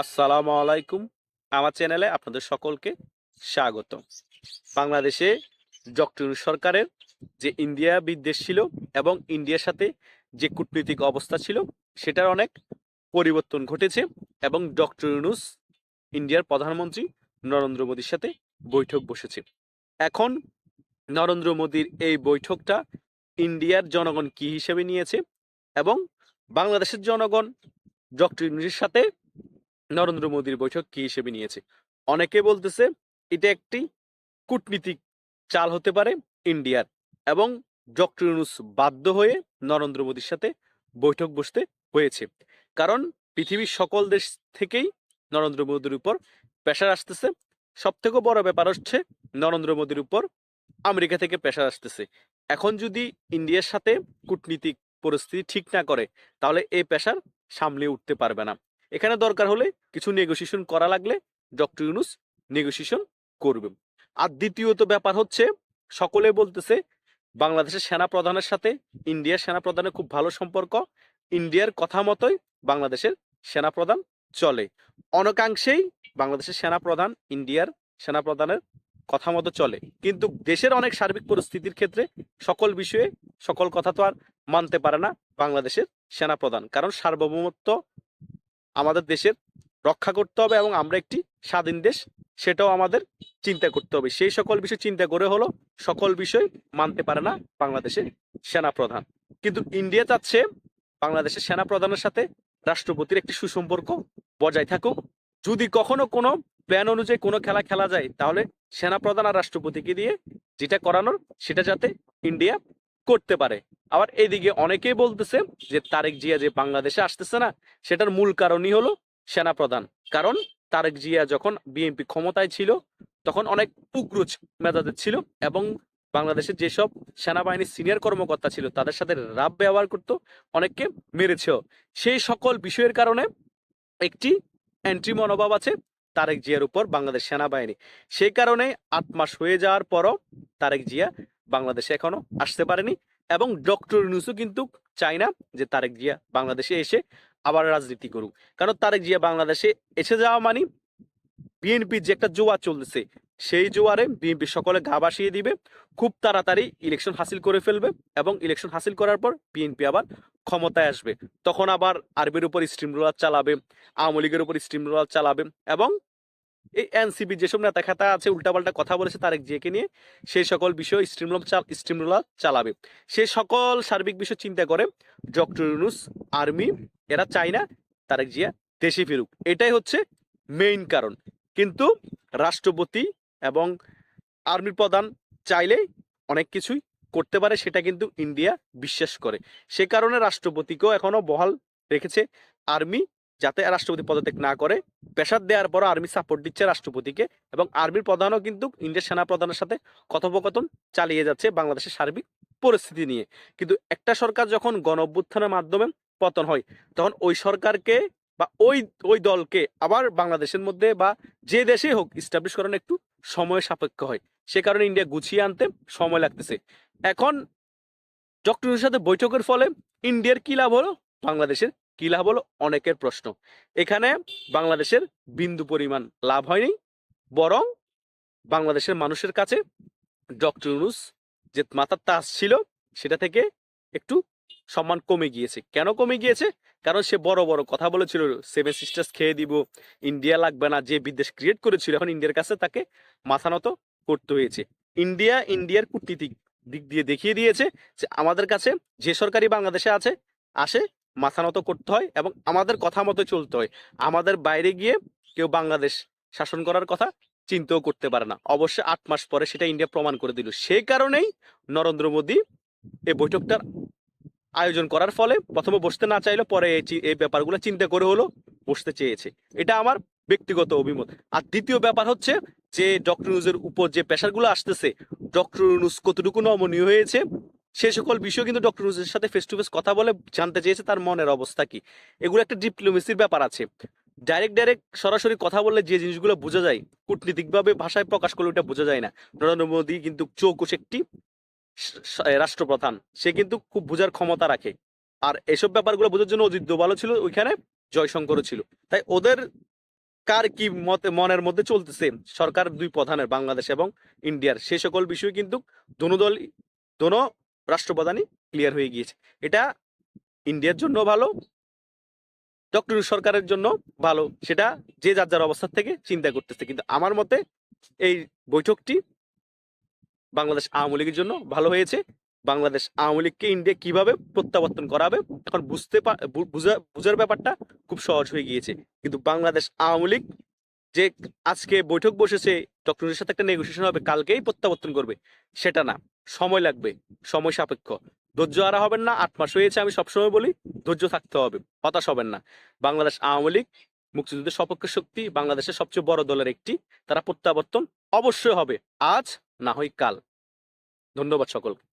আসসালামু আলাইকুম। আমার চ্যানেলে আপনাদের সকলকে স্বাগত। বাংলাদেশে ডক্টর সরকারের যে ইন্ডিয়া বিদ্বেষ ছিল এবং ইন্ডিয়ার সাথে যে কূটনৈতিক অবস্থা ছিল, সেটার অনেক পরিবর্তন ঘটেছে এবং ডক্টর ইউনুস ইন্ডিয়ার প্রধানমন্ত্রী নরেন্দ্র মোদীর সাথে বৈঠক বসেছে। এখন নরেন্দ্র মোদীর এই বৈঠকটা ইন্ডিয়ার জনগণ কি হিসেবে নিয়েছে এবং বাংলাদেশের জনগণ ডক্টর ইউনুসের সাথে নরেন্দ্র মোদীর বৈঠক কি হিসেবে নিয়েছে? অনেকে বলতেছে এটা একটি কূটনীতিক চাল হতে পারে ইন্ডিয়ার এবং ডক্টর ইউনুস বাধ্য হয়ে নরেন্দ্র মোদীর সাথে বৈঠক বসতে হয়েছে। কারণ পৃথিবীর সকল দেশ থেকেই নরেন্দ্র মোদীর উপর প্রেশার আসতেছে। সব থেকে বড় ব্যাপার হচ্ছে নরেন্দ্র মোদীর উপর আমেরিকা থেকে প্রেশার আসতেছে। এখন যদি ইন্ডিয়ার সাথে কূটনীতিক পরিস্থিতি ঠিক না করে, তাহলে এই প্রেশার সামলে উঠতে পারবে না। এখানে দরকার হলে কিছু নেগোসিয়েশন করা লাগলে ডক্টর ইউনুস নেগোসিয়েশন করবে আর দ্বিতীয়ত ব্যাপার হচ্ছে, সকলে বলতেছে বাংলাদেশের সেনা প্রধানের সাথে ইন্ডিয়ার সেনা প্রধানের খুব ভালো সম্পর্ক। ইন্ডিয়ার কথা মতোই বাংলাদেশের সেনা প্রধান চলে। অনেকাংশেই বাংলাদেশের সেনা প্রধান ইন্ডিয়ার সেনা প্রধানের কথা মতো চলে। কিন্তু দেশের অনেক সার্বিক পরিস্থিতির ক্ষেত্রে সকল বিষয়ে সকল কথা তো আর মানতে পারে না বাংলাদেশের সেনা প্রধান কারণ সার্বভৌমত্ব আমাদের দেশের রক্ষা করতে হবে এবং আমরা একটি স্বাধীন দেশ, সেটাও আমাদের চিন্তা করতে হবে। সেই সকল বিষয় চিন্তা করে হলো সকল বিষয় মানতে পারে না বাংলাদেশের সেনা প্রধান কিন্তু ইন্ডিয়া চাচ্ছে বাংলাদেশের সেনা প্রধানের সাথে রাষ্ট্রপতির একটি সুসম্পর্ক বজায় থাকুক। যদি কখনো কোনো প্ল্যান অনুযায়ী কোনো খেলা খেলা যায়, তাহলে সেনা প্রধান আর রাষ্ট্রপতিকে দিয়ে যেটা করানোর, সেটা যাতে ইন্ডিয়া করতে পারে। আবার এইদিকে অনেকেই বলতেছে যে তারেক জিয়া যে বাংলাদেশে আসতেছে না, সেটার মূল কারণই হলো সেনাপ্রধান। কারণ তারেক জিয়া যখন বিএনপি ক্ষমতায় ছিল, তখন অনেক উগ্র মেজাজের ছিল এবং বাংলাদেশের যেসব সেনাবাহিনীর সিনিয়র কর্মকর্তা ছিল, তাদের সাথে রাব ব্যবহার করতো, অনেককে মেরেছেও। সেই সকল বিষয়ের কারণে একটি এন্ট্রি মনোভাব আছে তারেক জিয়ার উপর বাংলাদেশ সেনাবাহিনী। সেই কারণে আট মাস হয়ে যাওয়ার পরও তারেক জিয়া বাংলাদেশে এখনও আসতে পারেনি। এবং ডক্টর ইউনুসও কিন্তু চায় না যে তারেক জিয়া বাংলাদেশে এসে আবার রাজনীতি করুক। কারণ তারেক জিয়া বাংলাদেশে এসে যাওয়া মানে বিএনপির যে একটা জোয়ার চলতেছে, সেই জোয়ারে বিএনপি সকলে ঘা ভাসিয়ে দিবে, খুব তাড়াতাড়ি ইলেকশন হাসিল করে ফেলবে এবং ইলেকশন হাসিল করার পর বিএনপি আবার ক্ষমতায় আসবে। তখন আবার আরবির উপর স্টিম রোলার চালাবে, আওয়ামী লীগের উপর স্টিম রোলার চালাবে এবং এই এনসিপি যেসব নেতা খাতা আছে, উল্টাপাল্টা কথা বলেছে তারেক জিয়াকে নিয়ে সেই সকল বিষয় স্টিম রোলার চালাবে। সে সকল সার্বিক বিষয় চিন্তা করে, ডক্টর ইউনুস, আর্মি, এরা চায় না তারেক জিয়া, দেশে ফিরুক। এটাই হচ্ছে মেইন কারণ। কিন্তু রাষ্ট্রপতি এবং আর্মির প্রধান চাইলে অনেক কিছুই করতে পারে, সেটা কিন্তু ইন্ডিয়া বিশ্বাস করে। সে কারণে রাষ্ট্রপতিকেও এখনও বহাল রেখেছে আর্মি যাতে রাষ্ট্রপতি পদত্যাগ না করে প্রেশার দেওয়ার পর আর্মি সাপোর্ট দিচ্ছে রাষ্ট্রপতিকে এবং আর্মির প্রধানও কিন্তু ইন্ডিয়ার সেনা প্রধানের সাথে কথোপকথন চালিয়ে যাচ্ছে বাংলাদেশের সার্বিক পরিস্থিতি নিয়ে। কিন্তু একটা সরকার যখন গণঅভ্যুত্থানের মাধ্যমে পতন হয়, তখন ওই সরকারকে বা ওই ওই দলকে আবার বাংলাদেশের মধ্যে বা যে দেশেই হোক ইস্টাবলিশ করানো একটু সময় সাপেক্ষ হয়। সে কারণে ইন্ডিয়া গুছিয়ে আনতে সময় লাগতেছে। এখন ডক্টরের সাথে বৈঠকের ফলে ইন্ডিয়ার কি লাভ হলো? বাংলাদেশের কি লাভ হলো? অনেকের প্রশ্ন। এখানে বাংলাদেশের বিন্দু পরিমাণ লাভ হয়নি, বরং বাংলাদেশের মানুষের কাছে ডক্টর ইউনুস যে মাথার তাস ছিল, সেটা থেকে একটু সম্মান কমে গিয়েছে। কেন কমে গিয়েছে? কারণ সে বড় বড় কথা বলেছিল সেভেন সিস্টার্স খেয়ে দিব ইন্ডিয়া লাগবে না, যে বিদেশ ক্রিয়েট করেছিল, এখন ইন্ডিয়ার কাছে তাকে মাথা নত করতে হয়েছে। ইন্ডিয়া ইন্ডিয়ার কূটনীতিক দিক দিয়ে দেখিয়ে দিয়েছে যে আমাদের কাছে যে সরকারি বাংলাদেশে আছে, আসে মাথা নত করতে হয় এবং আমাদের কথা মতো চলতে হয়। আমাদের বাইরে গিয়ে কেউ বাংলাদেশ শাসন করার কথা চিন্তাও করতে পারে না। অবশ্যই আট মাস পরে সেটা ইন্ডিয়া প্রমাণ করে দিল। সেই কারণেই নরেন্দ্র মোদী এই বৈঠকটার আয়োজন করার ফলে প্রথমে বসতে না চাইলে, পরে এই ব্যাপারগুলো চিন্তা করে হলো, বসতে চেয়েছে। এটা আমার ব্যক্তিগত অভিমত। আর দ্বিতীয় ব্যাপার হচ্ছে যে, ডক্টর ইউনুসের উপর যে প্রেশারগুলো আসতেছে, ডক্টর ইউনুস কতটুকু নমনীয় হয়েছে সে সকল বিষয় কিন্তু ডক্টর ইউনুসের সাথে ফেস টু ফেস কথা বলে, জানতে চেয়েছে তার মনের অবস্থা কি। এগুলো একটা ডিপ্লোমেসির ব্যাপার আছে। ডাইরেক্ট ডাইরেক্ট সরাসরি কথা বললে যে জিনিসগুলো বোঝা যায়, কূটনীতিকভাবে ভাষায় প্রকাশ করলে ওটা বোঝা যায় না। নরেন্দ্র মোদী কিন্তু চৌকুশ একটি রাষ্ট্রপ্রধান, সে কিন্তু খুব বোঝার ক্ষমতা রাখে। আর এসব ব্যাপারগুলো বোঝার জন্য অজিত দোবালও ছিল, ওইখানে জয়শঙ্করও ছিল। তাই ওদের কার কি মতে, মনের মধ্যে চলতেছে, সরকার দুই প্রধানের, বাংলাদেশ এবং ইন্ডিয়ার, সে সকল বিষয় কিন্তু দোনো দল দোনো রাষ্ট্রপ্রধানই ক্লিয়ার হয়ে গিয়েছে। এটা ইন্ডিয়ার জন্য ভালো ডক্টর সরকারের জন্য ভালো, সেটা যে যার যার অবস্থার থেকে চিন্তা করতেছে। কিন্তু আমার মতে এই বৈঠকটি বাংলাদেশ আওয়ামী লীগের জন্য ভালো হয়েছে। বাংলাদেশ আওয়ামী লীগকে ইন্ডিয়া কীভাবে প্রত্যাবর্তন করাবে, এখন বুঝতে বুঝার ব্যাপারটা খুব সহজ হয়ে গিয়েছে। কিন্তু বাংলাদেশ আওয়ামী লীগ যে আজকে বৈঠক বসেছে ডক্টরের সাথে একটা নেগোসিয়েশন হবে, কালকেই প্রত্যাবর্তন করবে, সেটা না। সময় লাগবে, সময় সাপেক্ষ। ধৈর্য হারা হবেন না, আট মাস হয়েছে, আমি সবসময় বলি, ধৈর্য থাকতে হবে, হতাশ হবেন না। বাংলাদেশ আওয়ামী লীগ, মুক্তিযুদ্ধের সপক্ষ শক্তি, বাংলাদেশের সবচেয়ে বড় দলের একটি, তারা প্রত্যাবর্তন অবশ্যই হবে, আজ না হয় কাল। ধন্যবাদ সকলকে।